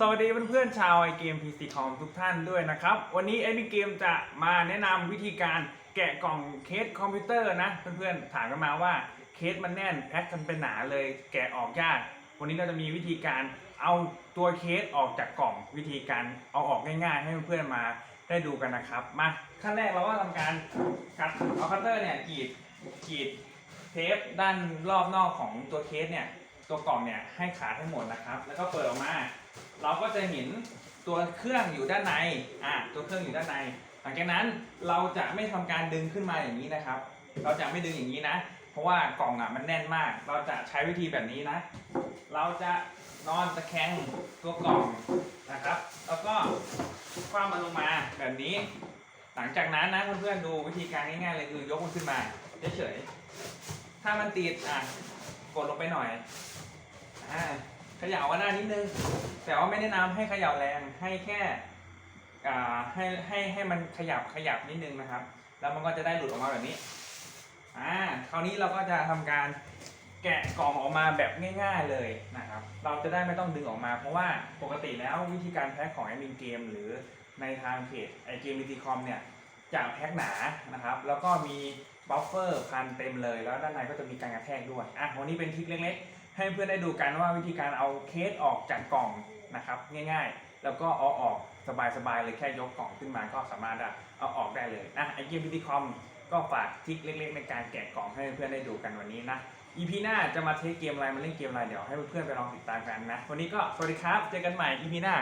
สวัสดีเพื่อนๆชาวไอเกม PC คอมทุกท่านด้วยนะครับ วันนี้ไอเกมจะมาแนะนำวิธีการแกะกล่องเคสคอมพิวเตอร์นะ เพื่อนๆถามกันมาว่าเคสมันแน่นแพ็คกันเป็นหนาเลยแกะออกยาก วันนี้เราจะมีวิธีการเอาตัวเคสออกจากกล่องวิธีการเอาออกง่ายๆ ให้เพื่อนๆมาได้ดูกันนะครับ มาขั้นแรกเราก็ทำการกัดเอาคัตเตอร์เนี่ยกรีดกรีดเทปด้านรอบนอกของตัวเคสเนี่ยตัวกล่องเนี่ยให้ขาดให้หมดนะครับ แล้วก็เปิดออกมา เราก็จะเห็นตัวเครื่องอยู่ด้านในอะตัวเครื่องอยู่ด้านใน หลังจากนั้นเราจะไม่ทำการดึงขึ้นมาอย่างนี้นะครับ เราจะไม่ดึงอย่างนี้นะ เพราะว่ากล่องอะมันแน่นมาก เราจะใช้วิธีแบบนี้นะ เราจะนอนตะแคงตัวกล่องนะครับ แล้วก็คว่ำมันลงมาแบบนี้ หลังจากนั้นนะเพื่อนๆดูวิธีการง่ายๆเลยคือยกมันขึ้นมาเฉยๆถ้ามันติดอะกดลงไปหน่อยอ่า ขย่าก็ได้นิดนึง แต่ว่าไม่แนะนำให้ขย่าแรงให้แค่อ่าให้ให้ให้มันขยับขยับนิดนึงนะครับ แล้วมันก็จะได้หลุดออกมาแบบนี้อ่าคราวนี้เราก็จะทำการแกะกล่องออกมาแบบง่ายๆเลยนะครับ เราจะได้ไม่ต้องดึงออกมา เพราะว่าปกติแล้ววิธีการแพ็คของแอดมินเกม หรือในทางเพจไอเกม t ีคอมเนี่ยจะแพ็คหนานะครับ แล้วก็มีบัฟเฟอร์พันเต็มเลย แล้วด้านในก็จะมีการกระแทกด้วยอะวันนี้เป็นทริคเล็กๆ ให้เพื่อนได้ดูกันว่าวิธีการเอาเคสออกจากกล่องนะครับง่ายๆ แล้วก็เอาออกสบายๆเลยแค่ยกกล่องขึ้นมาก็สามารถเอาออกได้เลยนะไอเกมพิธีคอมก็ฝากทิกเล็กๆ ในการแกะกล่องให้เพื่อนได้ดูกันวันนี้นะอีพีหน้าจะมาเทสเกมอะไรมาเล่นเกมอะไรเดี๋ยวให้เพื่อนๆไปลองติดตามกันนะ วันนี้ก็สวัสดีครับ เจอกันใหม่อีพีหน้า